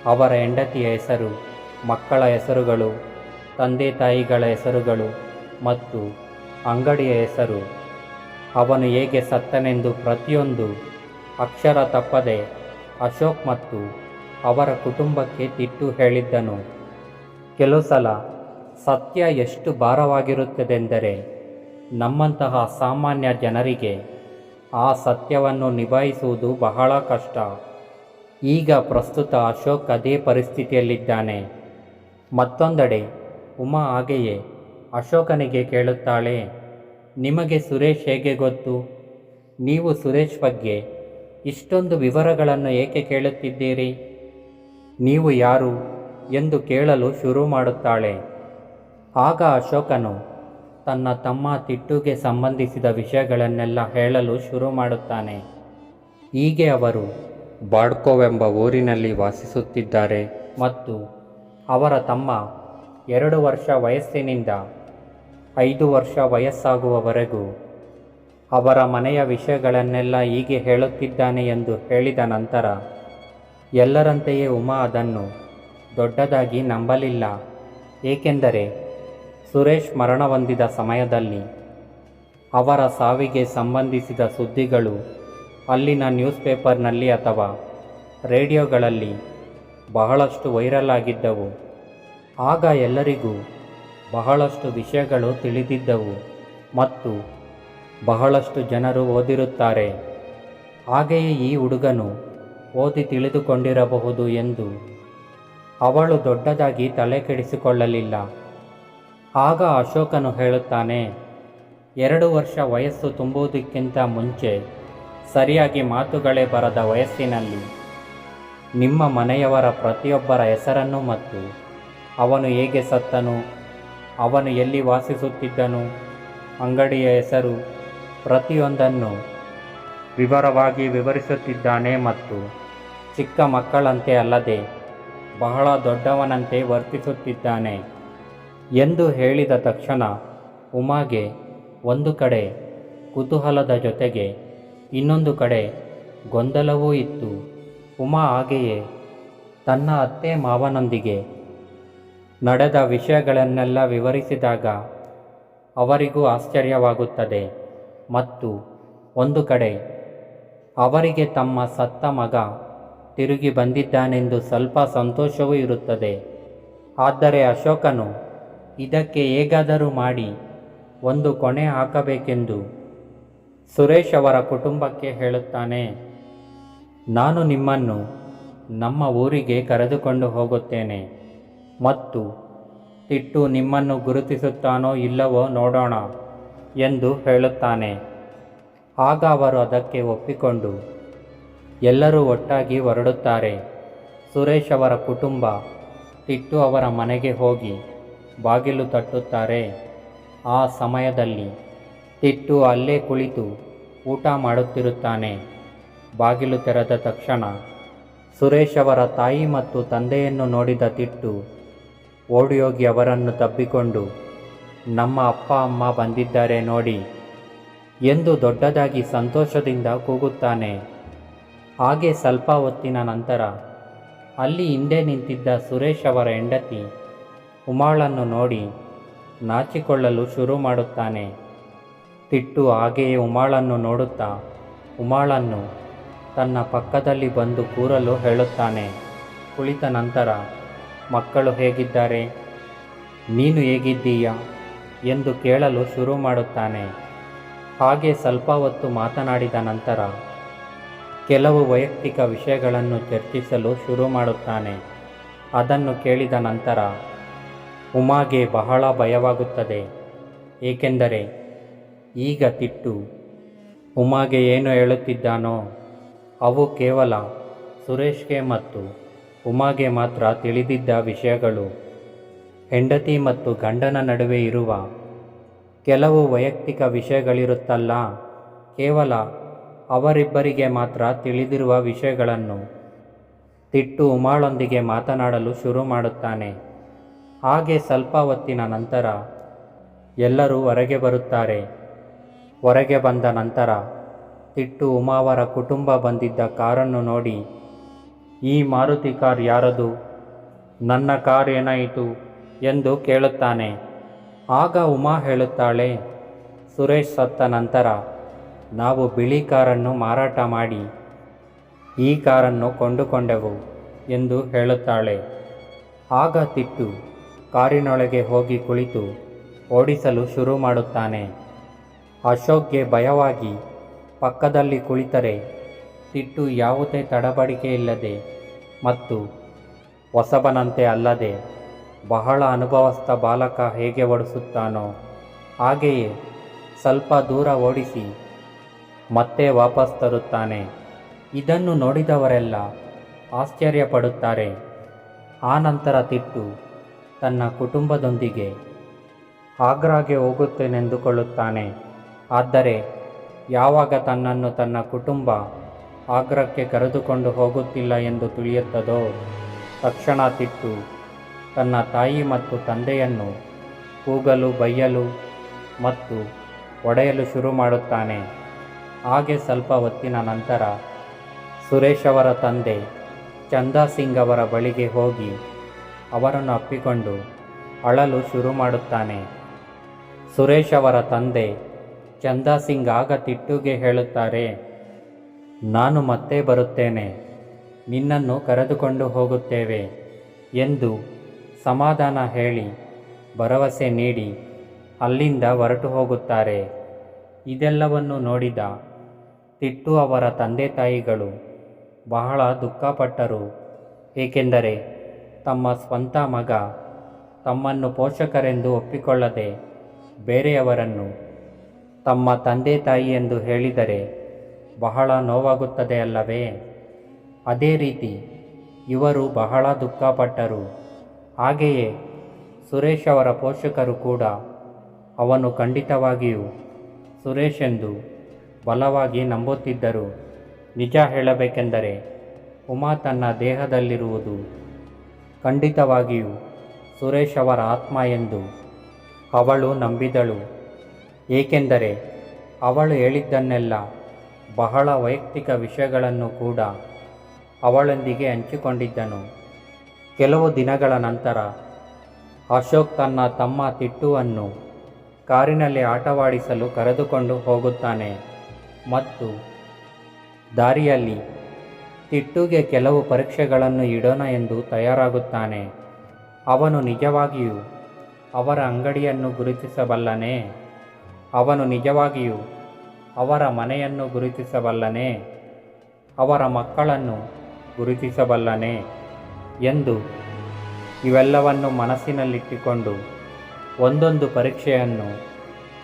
Speaker 1: ಅವರ ಹೆಂಡತಿಯ ಹೆಸರು, ಮಕ್ಕಳ ಹೆಸರುಗಳು ತಂದೆ ತಾಯಿಗಳ ಹೆಸರುಗಳು ಮತ್ತು ಅಂಗಡಿಯ ಹೆಸರು. ಅವನು ಹೇಗೆ ಸತ್ತನೆಂದು ಪ್ರತಿಯೊಂದು ಅಕ್ಷರ ತಪ್ಪದೆ ಅಶೋಕ್ ಮತ್ತು ಅವರ ಕುಟುಂಬಕ್ಕೆ ತಿಟ್ಟು ಹೇಳಿದ್ದನು. ಕೆಲವು ಸಲ ಸತ್ಯ ಎಷ್ಟು ಭಾರವಾಗಿರುತ್ತದೆಂದರೆ ನಮ್ಮಂತಹ ಸಾಮಾನ್ಯ ಜನರಿಗೆ ಆ ಸತ್ಯವನ್ನು ನಿಭಾಯಿಸುವುದು ಬಹಳ ಕಷ್ಟ. ಈಗ ಪ್ರಸ್ತುತ ಅಶೋಕ್ ಅದೇ ಪರಿಸ್ಥಿತಿಯಲ್ಲಿದ್ದಾನೆ. ಮತ್ತೊಂದೆಡೆ ಉಮಾ ಹಾಗೆಯೇ ಅಶೋಕನಿಗೆ ಕೇಳುತ್ತಾಳೆ, ನಿಮಗೆ ಸುರೇಶ್ ಹೇಗೆ ಗೊತ್ತು? ನೀವು ಸುರೇಶ್ ಬಗ್ಗೆ ಇಷ್ಟೊಂದು ವಿವರಗಳನ್ನು ಏಕೆ ಕೇಳುತ್ತಿದ್ದೀರಿ? ನೀವು ಯಾರು ಎಂದು ಕೇಳಲು ಶುರು ಮಾಡುತ್ತಾಳೆ. ಆಗ ಅಶೋಕನು ತನ್ನ ತಮ್ಮ ತಿಟ್ಟುಗೆ ಸಂಬಂಧಿಸಿದ ವಿಷಯಗಳನ್ನೆಲ್ಲ ಹೇಳಲು ಶುರು ಮಾಡುತ್ತಾನೆ. ಹೀಗೆ ಅವರು ಬಾಡ್ಕೋವೆಂಬ ಊರಿನಲ್ಲಿ ವಾಸಿಸುತ್ತಿದ್ದಾರೆ ಮತ್ತು ಅವರ ತಮ್ಮ ಎರಡು ವರ್ಷ ವಯಸ್ಸಿನಿಂದ ಐದು ವರ್ಷ ವಯಸ್ಸಾಗುವವರೆಗೂ ಅವರ ಮನೆಯ ವಿಷಯಗಳನ್ನೆಲ್ಲ ಹೀಗೆ ಹೇಳುತ್ತಿದ್ದಾನೆ ಎಂದು ಹೇಳಿದ ನಂತರ ಎಲ್ಲರಂತೆಯೇ ಉಮಾ ಅದನ್ನು ದೊಡ್ಡದಾಗಿ ನಂಬಲಿಲ್ಲ. ಏಕೆಂದರೆ ಸುರೇಶ್ ಮರಣ ಹೊಂದಿದ ಸಮಯದಲ್ಲಿ ಅವರ ಸಾವಿಗೆ ಸಂಬಂಧಿಸಿದ ಸುದ್ದಿಗಳು ಅಲ್ಲಿನ ನ್ಯೂಸ್ ಪೇಪರ್ನಲ್ಲಿ ಅಥವಾ ರೇಡಿಯೋಗಳಲ್ಲಿ ಬಹಳಷ್ಟು ವೈರಲ್ ಆಗಿದ್ದವು. ಆಗ ಎಲ್ಲರಿಗೂ ಬಹಳಷ್ಟು ವಿಷಯಗಳು ತಿಳಿದಿದ್ದವು ಮತ್ತು ಬಹಳಷ್ಟು ಜನರು ಓದಿರುತ್ತಾರೆ. ಹಾಗೆಯೇ ಈ ಹುಡುಗನು ಓದಿ ತಿಳಿದುಕೊಂಡಿರಬಹುದು ಎಂದು ಅವಳು ದೊಡ್ಡದಾಗಿ ತಲೆ ಕೆಡಿಸಿಕೊಳ್ಳಲಿಲ್ಲ. ಆಗ ಅಶೋಕನು ಹೇಳುತ್ತಾನೆ, ಎರಡು ವರ್ಷ ವಯಸ್ಸು ತುಂಬುವುದಕ್ಕಿಂತ ಮುಂಚೆ ಸರಿಯಾಗಿ ಮಾತುಗಳೇ ಬರದ ವಯಸ್ಸಿನಲ್ಲಿ ನಿಮ್ಮ ಮನೆಯವರ ಪ್ರತಿಯೊಬ್ಬರ ಹೆಸರನ್ನು ಮತ್ತು ಅವನು ಹೇಗೆ ಸತ್ತನು? ಅವನು ಎಲ್ಲಿ ವಾಸಿಸುತ್ತಿದ್ದನು? ಅಂಗಡಿಯ ಹೆಸರು ಪ್ರತಿಯೊಂದನ್ನು ವಿವರವಾಗಿ ವಿವರಿಸುತ್ತಿದ್ದಾನೆ ಮತ್ತು ಚಿಕ್ಕ ಮಕ್ಕಳಂತೆ ಅಲ್ಲದೆ ಬಹಳ ದೊಡ್ಡವನಂತೆ ವರ್ತಿಸುತ್ತಿದ್ದಾನೆ. ಎಂದು ಹೇಳಿದ ತಕ್ಷಣ ಉಮಾಗೆ ಒಂದು ಕಡೆ ಕುತೂಹಲದ ಜೊತೆಗೆ ಇನ್ನೊಂದು ಕಡೆ ಗೊಂದಲವೂ ಇತ್ತು. ಉಮಾ ಹಾಗೆಯೇ ತನ್ನ ಅತ್ತೆ ಮಾವನೊಂದಿಗೆ ನಡೆದ ವಿಷಯಗಳನ್ನೆಲ್ಲ ವಿವರಿಸಿದಾಗ ಅವರಿಗೂ ಆಶ್ಚರ್ಯವಾಗುತ್ತದೆ. ಮತ್ತು ಒಂದು ಕಡೆ ಅವರಿಗೆ ತಮ್ಮ ಸತ್ತ ಮಗ ತಿರುಗಿ ಬಂದಿದ್ದಾನೆಂದು ಸ್ವಲ್ಪ ಸಂತೋಷವೂ ಇರುತ್ತದೆ. ಆದರೆ ಅಶೋಕನು, ಇದಕ್ಕೆ ಹೇಗಾದರೂ ಮಾಡಿ ಒಂದು ಕೊನೆ ಹಾಕಬೇಕೆಂದು ಸುರೇಶ್ ಅವರ ಕುಟುಂಬಕ್ಕೆ ಹೇಳುತ್ತಾನೆ. ನಾನು ನಿಮ್ಮನ್ನು ನಮ್ಮ ಊರಿಗೆ ಕರೆದುಕೊಂಡು ಹೋಗುತ್ತೇನೆ. ಮತ್ತು ತಿಟ್ಟು ನಿಮ್ಮನ್ನು ಗುರುತಿಸುತ್ತಾನೋ ಇಲ್ಲವೋ ನೋಡೋಣ ಎಂದು ಹೇಳುತ್ತಾನೆ. ಆಗ ಅವರು ಅದಕ್ಕೆ ಒಪ್ಪಿಕೊಂಡು ಎಲ್ಲರೂ ಒಟ್ಟಾಗಿ ಹೊರಡುತ್ತಾರೆ. ಸುರೇಶ್ ಅವರ ಕುಟುಂಬ ತಿಟ್ಟು ಅವರ ಮನೆಗೆ ಹೋಗಿ ಬಾಗಿಲು ತಟ್ಟುತ್ತಾರೆ. ಆ ಸಮಯದಲ್ಲಿ ತಿಟ್ಟು ಅಲ್ಲೇ ಕುಳಿತು ಊಟ ಮಾಡುತ್ತಿರುತ್ತಾನೆ. ಬಾಗಿಲು ತೆರೆದ ತಕ್ಷಣ ಸುರೇಶ್ ಅವರ ತಾಯಿ ಮತ್ತು ತಂದೆಯನ್ನು ನೋಡಿದ ತಿಟ್ಟು ಓಡಿಯೋಗಿ ಅವರನ್ನು ತಬ್ಬಿಕೊಂಡು, ನಮ್ಮ ಅಪ್ಪ, ಅಮ್ಮ ಬಂದಿದ್ದಾರೆ ನೋಡಿ, ಎಂದು ದೊಡ್ಡದಾಗಿ ಸಂತೋಷದಿಂದ ಕೂಗುತ್ತಾನೆ. ಹಾಗೆ ಸ್ವಲ್ಪ ಹೊತ್ತಿನ ನಂತರ, ಅಲ್ಲಿ ಹಿಂದೆ ನಿಂತಿದ್ದ ಸುರೇಶ್ ಅವರ ಹೆಂಡತಿ ಉಮಾಳನ್ನು ನೋಡಿ ನಾಚಿಕೊಳ್ಳಲು ಶುರು ಮಾಡುತ್ತಾನೆ. ತಿಟ್ಟು ಹಾಗೆಯೇ ಉಮಾಳನ್ನು ನೋಡುತ್ತಾ, ಉಮಾಳನ್ನು ತನ್ನ ಪಕ್ಕದಲ್ಲಿ ಬಂದು ಕೂರಲು ಹೇಳುತ್ತಾನೆ. ಕುಳಿತ ನಂತರ ಮಕ್ಕಳು ಹೇಗಿದ್ದಾರೆ? ನೀನು ಹೇಗಿದ್ದೀಯಾ? ಎಂದು ಕೇಳಲು ಶುರು ಮಾಡುತ್ತಾನೆ. ಹಾಗೆ ಸ್ವಲ್ಪ ಹೊತ್ತು ಮಾತನಾಡಿದ ನಂತರ ಕೆಲವು ವೈಯಕ್ತಿಕ ವಿಷಯಗಳನ್ನು ಚರ್ಚಿಸಲು ಶುರು ಮಾಡುತ್ತಾನೆ. ಅದನ್ನು ಕೇಳಿದ ನಂತರ ಉಮಾಗೆ ಬಹಳ ಭಯವಾಗುತ್ತದೆ. ಏಕೆಂದರೆ ಈಗ ತಿಟ್ಟು, ಉಮಾಗೆ ಏನು ಹೇಳುತ್ತಿದ್ದಾನೋ, ಅವು ಕೇವಲ ಸುರೇಶ್ಗೆ ಮತ್ತು ಉಮಾಗೆ ಮಾತ್ರ ತಿಳಿದಿದ್ದ ವಿಷಯಗಳು. ಹೆಂಡತಿ ಮತ್ತು ಗಂಡನ ನಡುವೆ ಇರುವ ಕೆಲವು ವೈಯಕ್ತಿಕ ವಿಷಯಗಳಿರುತ್ತಲ್ಲ. ಕೇವಲ ಅವರಿಬ್ಬರಿಗೆ ಮಾತ್ರ ತಿಳಿದಿರುವ ವಿಷಯಗಳನ್ನು ತಿಟ್ಟು ಉಮಾಳೊಂದಿಗೆ ಮಾತನಾಡಲು ಶುರು ಮಾಡುತ್ತಾನೆ. ಹಾಗೆ ಸ್ವಲ್ಪ ಹೊತ್ತಿನ ನಂತರ ಎಲ್ಲರೂ ಹೊರಗೆ ಬರುತ್ತಾರೆ. ಹೊರಗೆ ಬಂದ ನಂತರ ತಿಟ್ಟು ಉಮಾವರ ಕುಟುಂಬ ಬಂದಿದ್ದ ಕಾರನ್ನು ನೋಡಿ ಈ ಮಾರುತಿ ಕಾರ್ ಯಾರದು? ನನ್ನ ಕಾರ್ ಏನಾಯಿತು? ಎಂದು ಕೇಳುತ್ತಾನೆ. ಆಗ ಉಮಾ ಹೇಳುತ್ತಾಳೆ, ಸುರೇಶ್ ಸತ್ತ ನಂತರ ನಾವು ಬಿಳಿ ಕಾರನ್ನು ಮಾರಾಟ ಮಾಡಿ, ಈ ಕಾರನ್ನು ಕೊಂಡುಕೊಂಡೆವು, ಎಂದು ಹೇಳುತ್ತಾಳೆ. ಆಗ ತಿಟ್ಟು ಕಾರಿನೊಳಗೆ ಹೋಗಿ ಕುಳಿತು ಓಡಿಸಲು ಶುರು ಮಾಡುತ್ತಾನೆ. ಅಶೋಕ್ಗೆ ಭಯವಾಗಿ ಪಕ್ಕದಲ್ಲಿ ಕುಳಿತರೆ ತಿಟ್ಟು ಯಾವುದೇ ತಡಬಡಿಕೆ ಇಲ್ಲದೆ ಮತ್ತು ಹೊಸಬನಂತೆ ಅಲ್ಲದೆ ಬಹಳ ಅನುಭವಸ್ಥ ಬಾಲಕ ಹೇಗೆ ಓಡಿಸುತ್ತಾನೋ ಹಾಗೆಯೇ ಸ್ವಲ್ಪ ದೂರ ಓಡಿಸಿ ಮತ್ತೆ ವಾಪಸ್ ತರುತ್ತಾನೆ. ಇದನ್ನು ನೋಡಿದವರೆಲ್ಲ ಆಶ್ಚರ್ಯಪಡುತ್ತಾರೆ. ಆ ನಂತರ ತಿಟ್ಟು ತನ್ನ ಕುಟುಂಬದೊಂದಿಗೆ ಆಗ್ರಾಗೆ ಹೋಗುತ್ತೇನೆಂದುಕೊಳ್ಳುತ್ತಾನೆ. ಆದರೆ ಯಾವಾಗ ತನ್ನನ್ನು ತನ್ನ ಕುಟುಂಬ ಆಗ್ರಕ್ಕೆ ಕರೆದುಕೊಂಡು ಹೋಗುತ್ತಿಲ್ಲ ಎಂದು ತಿಳಿಯುತ್ತದೋ? ತಕ್ಷಣ ತಿಟ್ಟು, ತನ್ನ ತಾಯಿ ಮತ್ತು ತಂದೆಯನ್ನು ಕೂಗಲು, ಬೈಯಲು ಮತ್ತು ಒಡೆಯಲು ಶುರು ಮಾಡುತ್ತಾನೆ. ಹಾಗೆ ಸ್ವಲ್ಪ ಹೊತ್ತಿನ ನಂತರ ಸುರೇಶ್ ಅವರ ತಂದೆ ಚಂದಾ ಸಿಂಗ್ ಅವರ ಬಳಿಗೆ ಹೋಗಿ ಅವರನ್ನು ಅಪ್ಪಿಕೊಂಡು ಅಳಲು ಶುರು ಮಾಡುತ್ತಾನೆ. ಸುರೇಶ್ ಅವರ ತಂದೆ ಚಂದಾ ಸಿಂಗ್ ಆಗ ತಿಟ್ಟುಗೆ ಹೇಳುತ್ತಾರೆ ನಾನು ಮತ್ತೆ ಬರುತ್ತೇನೆ. ನಿನ್ನನ್ನು ಕರೆದುಕೊಂಡು ಹೋಗುತ್ತೇವೆ ಎಂದು ಸಮಾಧಾನ ಹೇಳಿ ಭರವಸೆ ನೀಡಿ ಅಲ್ಲಿಂದ ಹೊರಟು ಹೋಗುತ್ತಾರೆ. ಇದೆಲ್ಲವನ್ನು ನೋಡಿದ ತಿಟ್ಟು ಅವರ ತಂದೆ ತಾಯಿಗಳು ಬಹಳ ದುಃಖಪಟ್ಟರು. ಏಕೆಂದರೆ ತಮ್ಮ ಸ್ವಂತ ಮಗ ತಮ್ಮನ್ನು ಪೋಷಕರೆಂದು ಒಪ್ಪಿಕೊಳ್ಳದೆ ಬೇರೆಯವರನ್ನು ತಮ್ಮ ತಂದೆ ತಾಯಿ ಎಂದು ಹೇಳಿದರೆ ಬಹಳ ನೋವಾಗುತ್ತದೆ ಅಲ್ಲವೇ? ಅದೇ ರೀತಿ ಇವರು ಬಹಳ ದುಃಖಪಟ್ಟರು. ಹಾಗೆಯೇ ಸುರೇಶ್ ಅವರ ಪೋಷಕರು ಕೂಡ ಅವನು ಖಂಡಿತವಾಗಿಯೂ ಸುರೇಶ್ ಎಂದು ಬಲವಾಗಿ ನಂಬುತ್ತಿದ್ದರು. ನಿಜ ಹೇಳಬೇಕೆಂದರೆ ಉಮಾ ತನ್ನ ದೇಹದಲ್ಲಿರುವುದು ಖಂಡಿತವಾಗಿಯೂ ಸುರೇಶ್ ಅವರ ಆತ್ಮ ಎಂದು ಅವಳು ನಂಬಿದಳು. ಏಕೆಂದರೆ ಅವಳು ಹೇಳಿದ್ದನ್ನೆಲ್ಲ ಬಹಳ ವೈಯಕ್ತಿಕ ವಿಷಯಗಳನ್ನು ಕೂಡ ಅವಳೊಂದಿಗೆ ಹಂಚಿಕೊಂಡಿದ್ದನು. ಕೆಲವು ದಿನಗಳ ನಂತರ ಅಶೋಕ್ ತನ್ನ ತಮ್ಮ ತಿಟ್ಟುವನ್ನು ಕಾರಿನಲ್ಲಿ ಆಟವಾಡಿಸಲು ಕರೆದುಕೊಂಡು ಹೋಗುತ್ತಾನೆ ಮತ್ತು ದಾರಿಯಲ್ಲಿ ತಿಟ್ಟುಗೆ ಕೆಲವು ಪರೀಕ್ಷೆಗಳನ್ನು ಇಡೋಣ ಎಂದು ತಯಾರಾಗುತ್ತಾನೆ. ಅವನು ನಿಜವಾಗಿಯೂ ಅವರ ಅಂಗಡಿಯನ್ನು ಗುರುತಿಸಬಲ್ಲನೇ? ಅವನು ನಿಜವಾಗಿಯೂ ಅವರ ಮನೆಯನ್ನು ಗುರುತಿಸಬಲ್ಲನೆ. ಅವರ ಮಕ್ಕಳನ್ನು ಗುರುತಿಸಬಲ್ಲನೆ ಎಂದು ಇವೆಲ್ಲವನ್ನು ಮನಸ್ಸಿನಲ್ಲಿಟ್ಟುಕೊಂಡು ಒಂದೊಂದು ಪರೀಕ್ಷೆಯನ್ನು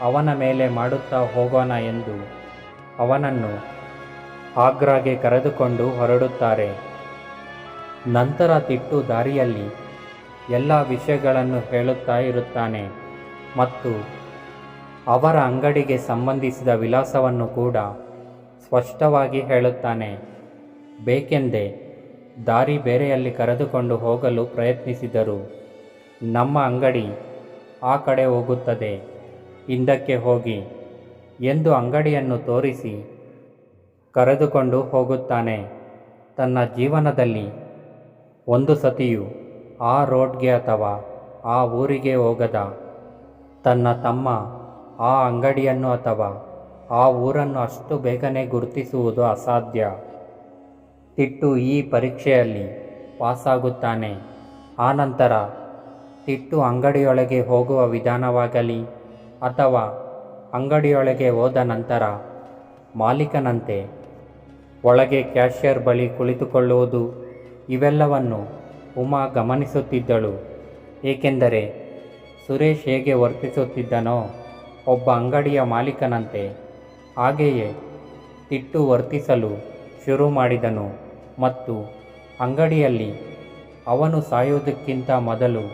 Speaker 1: ಅವನ ಮೇಲೆ ಮಾಡುತ್ತಾ ಹೋಗೋಣ ಎಂದು ಅವನನ್ನು ಆಗ್ರಾಗೆ ಕರೆದುಕೊಂಡು ಹೊರಡುತ್ತಾರೆ. ನಂತರ ತಿಟ್ಟು ದಾರಿಯಲ್ಲಿ ಎಲ್ಲ ವಿಷಯಗಳನ್ನು ಹೇಳುತ್ತಾ ಇರುತ್ತಾನೆ ಮತ್ತು ಅವರ ಅಂಗಡಿಗೆ ಸಂಬಂಧಿಸಿದ ವಿಳಾಸವನ್ನು ಕೂಡ ಸ್ಪಷ್ಟವಾಗಿ ಹೇಳುತ್ತಾನೆ. ಬೇಕೆಂದೇ ದಾರಿ ಬೇರೆಯಲ್ಲಿ ಕರೆದುಕೊಂಡು ಹೋಗಲು ಪ್ರಯತ್ನಿಸಿದರು. ನಮ್ಮ ಅಂಗಡಿ ಆ ಕಡೆ ಹೋಗುತ್ತದೆ. ಹಿಂದಕ್ಕೆ ಹೋಗಿ ಎಂದು ಅಂಗಡಿಯನ್ನು ತೋರಿಸಿ ಕರೆದುಕೊಂಡು ಹೋಗುತ್ತಾನೆ. ತನ್ನ ಜೀವನದಲ್ಲಿ ಒಂದು ಸತಿಯು ಆ ರೋಡ್ಗೆ ಅಥವಾ ಆ ಊರಿಗೆ ಹೋಗದ ತನ್ನ ತಮ್ಮ ಆ ಅಂಗಡಿಯನ್ನು ಅಥವಾ ಆ ಊರನ್ನು ಅಷ್ಟು ಬೇಗನೆ ಗುರುತಿಸುವುದು ಅಸಾಧ್ಯ. ತಿಟ್ಟು ಈ ಪರೀಕ್ಷೆಯಲ್ಲಿ ಪಾಸಾಗುತ್ತಾನೆ. ಆನಂತರ ತಿಟ್ಟು ಅಂಗಡಿಯೊಳಗೆ ಹೋಗುವ ವಿಧಾನವಾಗಲಿ ಅಥವಾ ಅಂಗಡಿಯೊಳಗೆ ಹೋದ ನಂತರ ಮಾಲೀಕನಂತೆ ಒಳಗೆ ಕ್ಯಾಷಿಯರ್ ಬಳಿ ಕುಳಿತುಕೊಳ್ಳುವುದು ಇವೆಲ್ಲವನ್ನು ಉಮಾ ಗಮನಿಸುತ್ತಿದ್ದಳು. ಏಕೆಂದರೆ ಸುರೇಶ್ ಹೇಗೆ ವರ್ತಿಸುತ್ತಿದ್ದನೋ ಒಬ್ಬ ಅಂಗಡಿಯ ಮಾಲೀಕನಂತೆ ಹಾಗೆಯೇ ತಿಟ್ಟು ವರ್ತಿಸಲು ಶುರು ಮಾಡಿದನು ಮತ್ತು ಅಂಗಡಿಯಲ್ಲಿ ಅವನು ಸಾಯೋದಕ್ಕಿಂತ ಮೊದಲು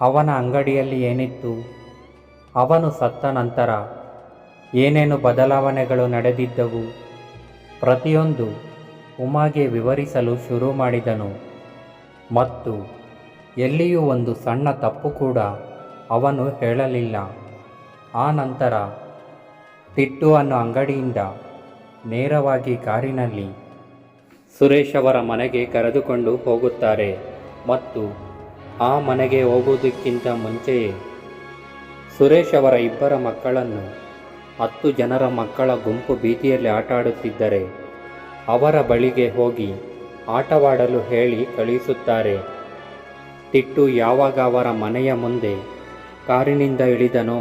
Speaker 1: ಅವನ ಅಂಗಡಿಯಲ್ಲಿ ಏನಿತ್ತು, ಅವನು ಸತ್ತ ನಂತರ ಏನೇನು ಬದಲಾವಣೆಗಳು ನಡೆದಿದ್ದವು ಪ್ರತಿಯೊಂದು ಉಮಾಗೆ ವಿವರಿಸಲು ಶುರು ಮಾಡಿದನು ಮತ್ತು ಎಲ್ಲಿಯೂ ಒಂದು ಸಣ್ಣ ತಪ್ಪು ಕೂಡ ಅವನು ಹೇಳಲಿಲ್ಲ. ಆ ನಂತರ ತಿಟ್ಟು ಅನ್ನೋ ಅಂಗಡಿಯಿಂದ ನೇರವಾಗಿ ಕಾರಿನಲ್ಲಿ ಸುರೇಶ್ ಅವರ ಮನೆಗೆ ಕರೆದುಕೊಂಡು ಹೋಗುತ್ತಾರೆ ಮತ್ತು ಆ ಮನೆಗೆ ಹೋಗುವುದಕ್ಕಿಂತ ಮುಂಚೆಯೇ ಸುರೇಶ್ ಅವರ ಇಬ್ಬರ ಮಕ್ಕಳನ್ನು ಹತ್ತು ಜನರ ಮಕ್ಕಳ ಗುಂಪು ಬೀದಿಯಲ್ಲಿ ಆಟ ಆಡುತ್ತಿದ್ದರೆ ಅವರ ಬಳಿಗೆ ಹೋಗಿ ಆಟವಾಡಲು ಹೇಳಿ ಕಳುಹಿಸುತ್ತಾರೆ. ತಿಟ್ಟು ಯಾವಾಗ ಅವರ ಮನೆಯ ಮುಂದೆ ಕಾರಿನಿಂದ ಇಳಿದನೋ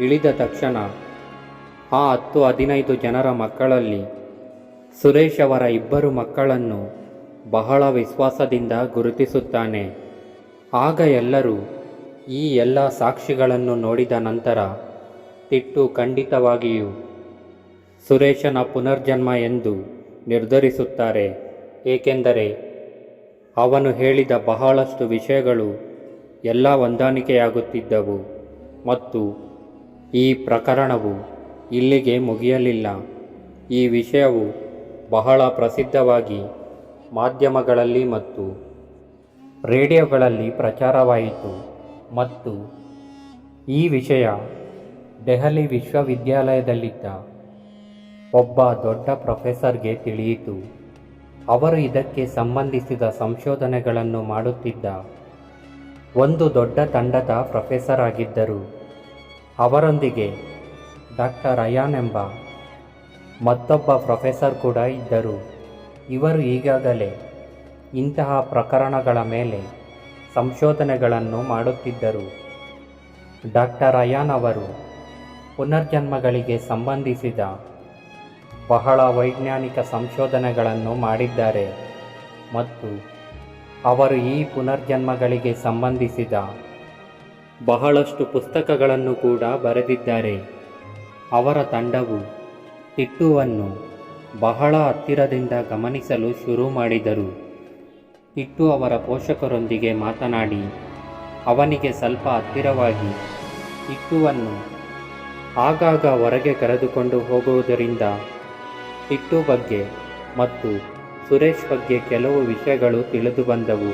Speaker 1: ಇಳಿದ ತಕ್ಷಣ, ಆ ಹತ್ತು ಹದಿನೈದು ಜನರ ಮಕ್ಕಳಲ್ಲಿ ಸುರೇಶ್ ಅವರ ಇಬ್ಬರು ಮಕ್ಕಳನ್ನು ಬಹಳ ವಿಶ್ವಾಸದಿಂದ ಗುರುತಿಸುತ್ತಾನೆ. ಆಗ ಎಲ್ಲರೂ ಈ ಎಲ್ಲ ಸಾಕ್ಷಿಗಳನ್ನು ನೋಡಿದ ನಂತರ ತಿಟ್ಟು ಖಂಡಿತವಾಗಿಯೂ ಸುರೇಶನ ಪುನರ್ಜನ್ಮ ಎಂದು ನಿರ್ಧರಿಸುತ್ತಾರೆ. ಏಕೆಂದರೆ ಅವನು ಹೇಳಿದ ಬಹಳಷ್ಟು ವಿಷಯಗಳು ಎಲ್ಲ ಹೊಂದಾಣಿಕೆಯಾಗುತ್ತಿದ್ದವು ಮತ್ತು ಈ ಪ್ರಕರಣವು ಇಲ್ಲಿಗೆ ಮುಗಿಯಲಿಲ್ಲ. ಈ ವಿಷಯವು ಬಹಳ ಪ್ರಸಿದ್ಧವಾಗಿ ಮಾಧ್ಯಮಗಳಲ್ಲಿ ಮತ್ತು ರೇಡಿಯೋಗಳಲ್ಲಿ ಪ್ರಚಾರವಾಯಿತು ಮತ್ತು ಈ ವಿಷಯ ದೆಹಲಿ ವಿಶ್ವವಿದ್ಯಾಲಯದಲ್ಲಿದ್ದ ಒಬ್ಬ ದೊಡ್ಡ ಪ್ರೊಫೆಸರ್ಗೆ ತಿಳಿಯಿತು. ಅವರು ಇದಕ್ಕೆ ಸಂಬಂಧಿಸಿದ ಸಂಶೋಧನೆಗಳನ್ನು ಮಾಡುತ್ತಿದ್ದ ಒಂದು ದೊಡ್ಡ ತಂಡದ ಪ್ರೊಫೆಸರ್ ಆಗಿದ್ದರು ಅವರೊಂದಿಗೆ ಡಾಕ್ಟರ್ ಅಯಾನ್ ಎಂಬ ಮತ್ತೊಬ್ಬ ಪ್ರೊಫೆಸರ್ ಕೂಡ ಇದ್ದರು. ಇವರು ಈಗಾಗಲೇ ಇಂತಹ ಪ್ರಕರಣಗಳ ಮೇಲೆ ಸಂಶೋಧನೆಗಳನ್ನು ಮಾಡುತ್ತಿದ್ದರು. ಡಾಕ್ಟರ್ ಅಯಾನ್ ಅವರು ಪುನರ್ಜನ್ಮಗಳಿಗೆ ಸಂಬಂಧಿಸಿದ ಬಹಳ ವೈಜ್ಞಾನಿಕ ಸಂಶೋಧನೆಗಳನ್ನು ಮಾಡಿದ್ದಾರೆ ಮತ್ತು ಅವರು ಈ ಪುನರ್ಜನ್ಮಗಳಿಗೆ ಸಂಬಂಧಿಸಿದ ಬಹಳಷ್ಟು ಪುಸ್ತಕಗಳನ್ನು ಕೂಡ ಬರೆದಿದ್ದಾರೆ. ಅವರ ತಂಡವು ಟಿಟ್ಟುವನ್ನು ಬಹಳ ಹತ್ತಿರದಿಂದ ಗಮನಿಸಲು ಶುರು ಮಾಡಿದರು. ಟಿಟ್ಟು ಅವರ ಪೋಷಕರೊಂದಿಗೆ ಮಾತನಾಡಿ, ಅವನಿಗೆ ಸ್ವಲ್ಪ ಹತ್ತಿರವಾಗಿ ಟಿಟ್ಟುವನ್ನು ಆಗಾಗ ಹೊರಗೆ ಕರೆದುಕೊಂಡು ಹೋಗುವುದರಿಂದ ಟಿಟ್ಟು ಬಗ್ಗೆ ಮತ್ತು ಸುರೇಶ್ ಬಗ್ಗೆ ಕೆಲವು ವಿಷಯಗಳು ತಿಳಿದು ಬಂದವು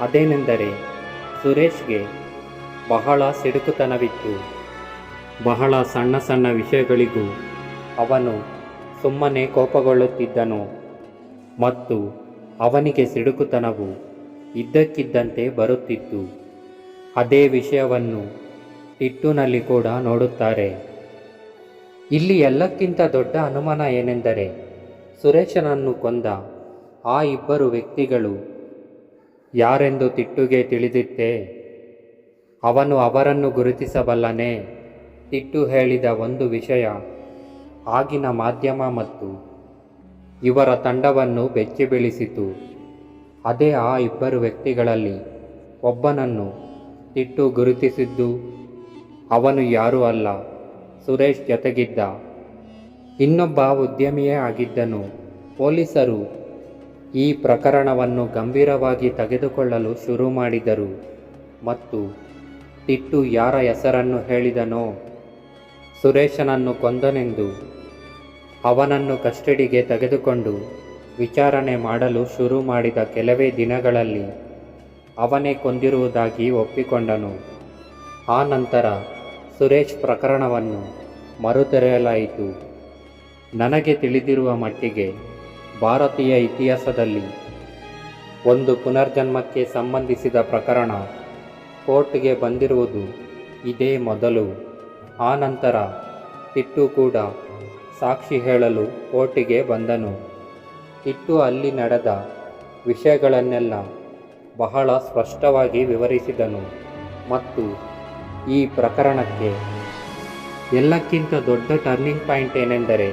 Speaker 1: ಅದೇನೆಂದರೆ, ಸುರೇಶ್ಗೆ ಬಹಳ ಸಿಡುಕುತನವಿತ್ತು. ಬಹಳ ಸಣ್ಣ ಸಣ್ಣ ವಿಷಯಗಳಿಗೂ ಅವನು ಸುಮ್ಮನೆ ಕೋಪಗೊಳ್ಳುತ್ತಿದ್ದನು. ಮತ್ತು ಅವನಿಗೆ ಸಿಡುಕುತನವು ಇದ್ದಕ್ಕಿದ್ದಂತೆ ಬರುತ್ತಿತ್ತು. ಅದೇ ವಿಷಯವನ್ನು ಟಿಟ್ಟುನಲ್ಲಿ ಕೂಡ ನೋಡುತ್ತಾರೆ. ಇಲ್ಲಿ ಎಲ್ಲಕ್ಕಿಂತ ದೊಡ್ಡ ಅನುಮಾನ ಏನೆಂದರೆ, ಸುರೇಶನನ್ನು ಕೊಂದ ಆ ಇಬ್ಬರು ವ್ಯಕ್ತಿಗಳು ಯಾರೆಂದು ತಿಟ್ಟುಗೆ ತಿಳಿದಿತ್ತೆ? ಅವನು ಅವರನ್ನು ಗುರುತಿಸಬಲ್ಲನೆ. ತಿಟ್ಟು ಹೇಳಿದ ಒಂದು ವಿಷಯ, ಆಗಿನ ಮಾಧ್ಯಮ ಮತ್ತು ಇವರ ತಂಡವನ್ನು ಬೆಚ್ಚಿ ಬೀಳಿಸಿತು ಅದೇ ಆ ಇಬ್ಬರು ವ್ಯಕ್ತಿಗಳಲ್ಲಿ ಒಬ್ಬನನ್ನು ತಿಟ್ಟು ಗುರುತಿಸಿದ್ದು, ಅವನು ಯಾರೂ ಅಲ್ಲ, ಸುರೇಶ್ ಜೊತೆಗಿದ್ದ. ಇನ್ನೊಬ್ಬ ಉದ್ಯಮಿಯೇ ಆಗಿದ್ದನು. ಪೊಲೀಸರು ಈ ಪ್ರಕರಣವನ್ನು ಗಂಭೀರವಾಗಿ ತೆಗೆದುಕೊಳ್ಳಲು ಶುರು ಮಾಡಿದರು ಮತ್ತು ತಿಟ್ಟು ಯಾರ ಹೆಸರನ್ನು ಹೇಳಿದನೋ? ಸುರೇಶನನ್ನು ಕೊಂದನೆಂದು, ಅವನನ್ನು ಕಸ್ಟಡಿಗೆ ತೆಗೆದುಕೊಂಡು ವಿಚಾರಣೆ ಮಾಡಲು ಶುರು ಮಾಡಿದ ಕೆಲವೇ ದಿನಗಳಲ್ಲಿ ಅವನೇ ಕೊಂದಿರುವುದಾಗಿ ಒಪ್ಪಿಕೊಂಡನು. ಆ ನಂತರ ಸುರೇಶ್ ಪ್ರಕರಣವನ್ನು ಮರುತೆರೆಯಲಾಯಿತು. ನನಗೆ ತಿಳಿದಿರುವ ಮಟ್ಟಿಗೆ ಭಾರತೀಯ ಇತಿಹಾಸದಲ್ಲಿ ಒಂದು ಪುನರ್ಜನ್ಮಕ್ಕೆ ಸಂಬಂಧಿಸಿದ ಪ್ರಕರಣ ಕೋರ್ಟ್ಗೆ ಬಂದಿರುವುದು ಇದೇ ಮೊದಲು. ಆ ನಂತರ ತಿಟ್ಟು ಕೂಡ ಸಾಕ್ಷಿ ಹೇಳಲು ಕೋರ್ಟಿಗೆ ಬಂದನು. ಟಿಟ್ಟು ಅಲ್ಲಿ ನಡೆದ ವಿಷಯಗಳನ್ನೆಲ್ಲ ಬಹಳ ಸ್ಪಷ್ಟವಾಗಿ ವಿವರಿಸಿದನು ಮತ್ತು ಈ ಪ್ರಕರಣಕ್ಕೆ ಎಲ್ಲಕ್ಕಿಂತ ದೊಡ್ಡ ಟರ್ನಿಂಗ್ ಪಾಯಿಂಟ್ ಏನೆಂದರೆ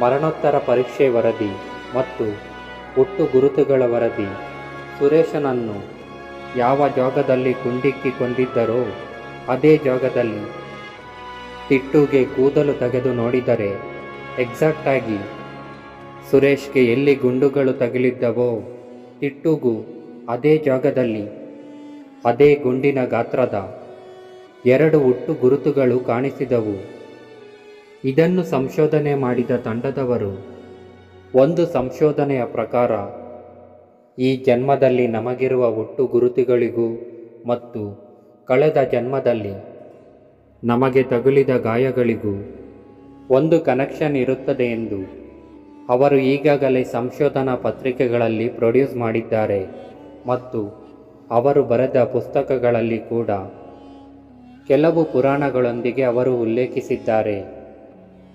Speaker 1: ಮರಣೋತ್ತರ ಪರೀಕ್ಷೆ ವರದಿ ಮತ್ತು ಹುಟ್ಟು ಗುರುತುಗಳ ವರದಿ. ಸುರೇಶನನ್ನು ಯಾವ ಜಾಗದಲ್ಲಿ ಗುಂಡಿಕ್ಕಿ ಕೊಂದಿದ್ದರೋ ಅದೇ ಜಾಗದಲ್ಲಿ ತಿಟ್ಟುಗೆ ಕೂದಲು ತೆಗೆದು ನೋಡಿದರೆ ಎಕ್ಸಾಕ್ಟಾಗಿ ಸುರೇಶ್ಗೆ ಎಲ್ಲಿ ಗುಂಡುಗಳು ತಗುಲಿದ್ದವೋ ತಿಟ್ಟುಗೂ ಅದೇ ಜಾಗದಲ್ಲಿ ಅದೇ ಗುಂಡಿನ ಗಾತ್ರದ ಎರಡು ಒಟ್ಟು ಗುರುತುಗಳು ಕಾಣಿಸಿದವು. ಇದನ್ನು ಸಂಶೋಧನೆ ಮಾಡಿದ ತಂಡದವರು ಒಂದು ಸಂಶೋಧನೆಯ ಪ್ರಕಾರ ಈ ಜನ್ಮದಲ್ಲಿ ನಮಗಿರುವ ಒಟ್ಟು ಗುರುತುಗಳಿಗೂ ಮತ್ತು ಕಳೆದ ಜನ್ಮದಲ್ಲಿ ನಮಗೆ ತಗುಲಿದ ಗಾಯಗಳಿಗೂ ಒಂದು ಕನೆಕ್ಷನ್ ಇರುತ್ತದೆ ಎಂದು ಅವರು ಈಗಾಗಲೇ ಸಂಶೋಧನಾ ಪತ್ರಿಕೆಗಳಲ್ಲಿ ಪ್ರೊಡ್ಯೂಸ್ ಮಾಡಿದ್ದಾರೆ ಮತ್ತು ಅವರು ಬರೆದ ಪುಸ್ತಕಗಳಲ್ಲಿ ಕೂಡ ಕೆಲವು ಪುರಾಣಗಳೊಂದಿಗೆ ಅವರು ಉಲ್ಲೇಖಿಸಿದ್ದಾರೆ.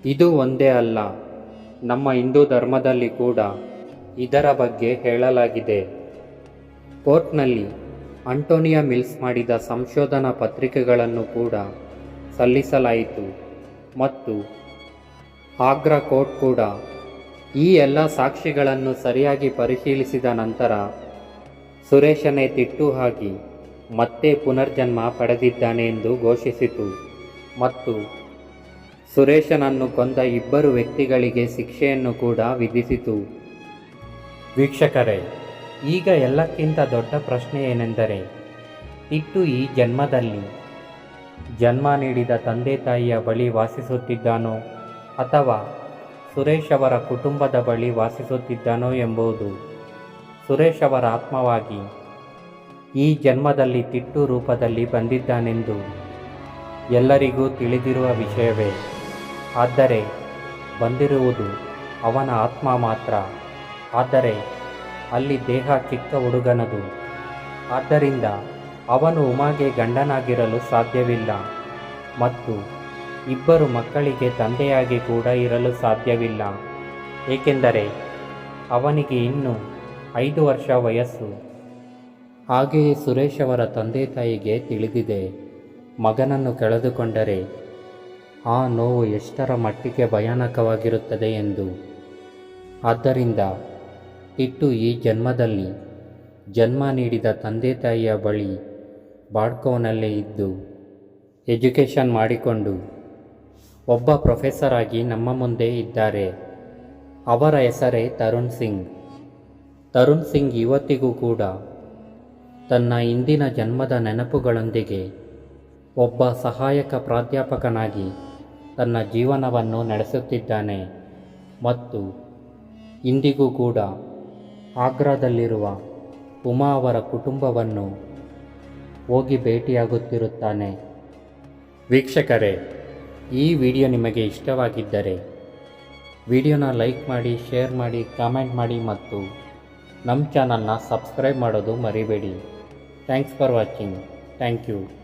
Speaker 1: ಇದು ಒಂದೇ ಅಲ್ಲ, ನಮ್ಮ ಹಿಂದೂ ಧರ್ಮದಲ್ಲಿ ಕೂಡ ಇದರ ಬಗ್ಗೆ ಹೇಳಲಾಗಿದೆ. ಕೋರ್ಟ್ನಲ್ಲಿ ಅಂಟೋನಿಯಾ ಮಿಲ್ಸ್ ಮಾಡಿದ ಸಂಶೋಧನಾ ಪತ್ರಿಕೆಗಳನ್ನು ಕೂಡ ಸಲ್ಲಿಸಲಾಯಿತು ಮತ್ತು ಆಗ್ರಾ ಕೋರ್ಟ್ ಕೂಡ ಈ ಎಲ್ಲ ಸಾಕ್ಷಿಗಳನ್ನು ಸರಿಯಾಗಿ ಪರಿಶೀಲಿಸಿದ ನಂತರ ಸುರೇಶನೇ ತಿಟ್ಟು ಹಾಕಿ ಮತ್ತೆ ಪುನರ್ಜನ್ಮ ಪಡೆದಿದ್ದಾನೆ ಎಂದು ಘೋಷಿಸಿತು ಮತ್ತು ಸುರೇಶನನ್ನು ಕೊಂದ ಇಬ್ಬರು ವ್ಯಕ್ತಿಗಳಿಗೆ ಶಿಕ್ಷೆಯನ್ನು ಕೂಡ ವಿಧಿಸಿತು. ವೀಕ್ಷಕರೇ, ಈಗ ಎಲ್ಲಕ್ಕಿಂತ ದೊಡ್ಡ ಪ್ರಶ್ನೆ ಏನೆಂದರೆ ತಿಟ್ಟು ಈ ಜನ್ಮದಲ್ಲಿ ಜನ್ಮ ನೀಡಿದ ತಂದೆ ತಾಯಿಯ ಬಳಿ ವಾಸಿಸುತ್ತಿದ್ದಾನೋ ಅಥವಾ ಸುರೇಶ್ ಅವರ ಕುಟುಂಬದ ಬಳಿ ವಾಸಿಸುತ್ತಿದ್ದಾನೋ ಎಂಬುದು ಸುರೇಶ್ ಅವರ ಆತ್ಮವಾಗಿ ಈ ಜನ್ಮದಲ್ಲಿ ತಿಟ್ಟು ರೂಪದಲ್ಲಿ ಬಂದಿದ್ದಾನೆಂದು ಎಲ್ಲರಿಗೂ ತಿಳಿದಿರುವ ವಿಷಯವೇ. ಆದರೆ ಬಂದಿರುವುದು ಅವನ ಆತ್ಮ ಮಾತ್ರ. ಆದರೆ ಅಲ್ಲಿ ದೇಹ ಚಿಕ್ಕ ಹುಡುಗನದು. ಆದ್ದರಿಂದ ಅವನು ಉಮಾಗೆ ಗಂಡನಾಗಿರಲು ಸಾಧ್ಯವಿಲ್ಲ ಮತ್ತು ಇಬ್ಬರು ಮಕ್ಕಳಿಗೆ ತಂದೆಯಾಗಿ ಕೂಡ ಇರಲು ಸಾಧ್ಯವಿಲ್ಲ. ಏಕೆಂದರೆ ಅವನಿಗೆ ಇನ್ನೂ ಐದು ವರ್ಷ ವಯಸ್ಸು. ಹಾಗೆಯೇ ಸುರೇಶ್ ಅವರ ತಂದೆ ತಾಯಿಗೆ ತಿಳಿದಿದೆ, ಮಗನನ್ನು ಕಳೆದುಕೊಂಡರೆ ಆ ನೋವು ಎಷ್ಟರ ಮಟ್ಟಿಗೆ ಭಯಾನಕವಾಗಿರುತ್ತದೆ ಎಂದು. ಆದ್ದರಿಂದ ಇಟ್ಟು ಈ ಜನ್ಮದಲ್ಲಿ ಜನ್ಮ ನೀಡಿದ ತಂದೆ ತಾಯಿಯ ಬಳಿ ಬಾಡ್ಕೋನಲ್ಲೇ ಇದ್ದು ಎಜುಕೇಷನ್ ಮಾಡಿಕೊಂಡು ಒಬ್ಬ ಪ್ರೊಫೆಸರ್ ಆಗಿ ನಮ್ಮ ಮುಂದೆ ಇದ್ದಾರೆ. ಅವರ ಹೆಸರೇ ತರುಣ್ ಸಿಂಗ್. ತರುಣ್ ಸಿಂಗ್ ಇವತ್ತಿಗೂ ಕೂಡ ತನ್ನ ಇಂದಿನ ಜನ್ಮದ ನೆನಪುಗಳೊಂದಿಗೆ ಒಬ್ಬ ಸಹಾಯಕ ಪ್ರಾಧ್ಯಾಪಕನಾಗಿ ತನ್ನ ಜೀವನವನ್ನು ನಡೆಸುತ್ತಿದ್ದಾನೆ ಮತ್ತು ಇಂದಿಗೂ ಕೂಡ ಆಗ್ರಾದಲ್ಲಿರುವ ಉಮಾ ಅವರ ಕುಟುಂಬವನ್ನು ಹೋಗಿ ಭೇಟಿಯಾಗುತ್ತಿರುತ್ತಾನೆ. ವೀಕ್ಷಕರೇ, ಈ ವಿಡಿಯೋ ನಿಮಗೆ ಇಷ್ಟವಾಗಿದ್ದರೆ ವಿಡಿಯೋನ ಲೈಕ್ ಮಾಡಿ, ಶೇರ್ ಮಾಡಿ, ಕಾಮೆಂಟ್ ಮಾಡಿ ಮತ್ತು ನಮ್ಮ ಚಾನಲ್ನ ಸಬ್ಸ್ಕ್ರೈಬ್ ಮಾಡೋದು ಮರಿಬೇಡಿ. Thanks for watching. Thank you.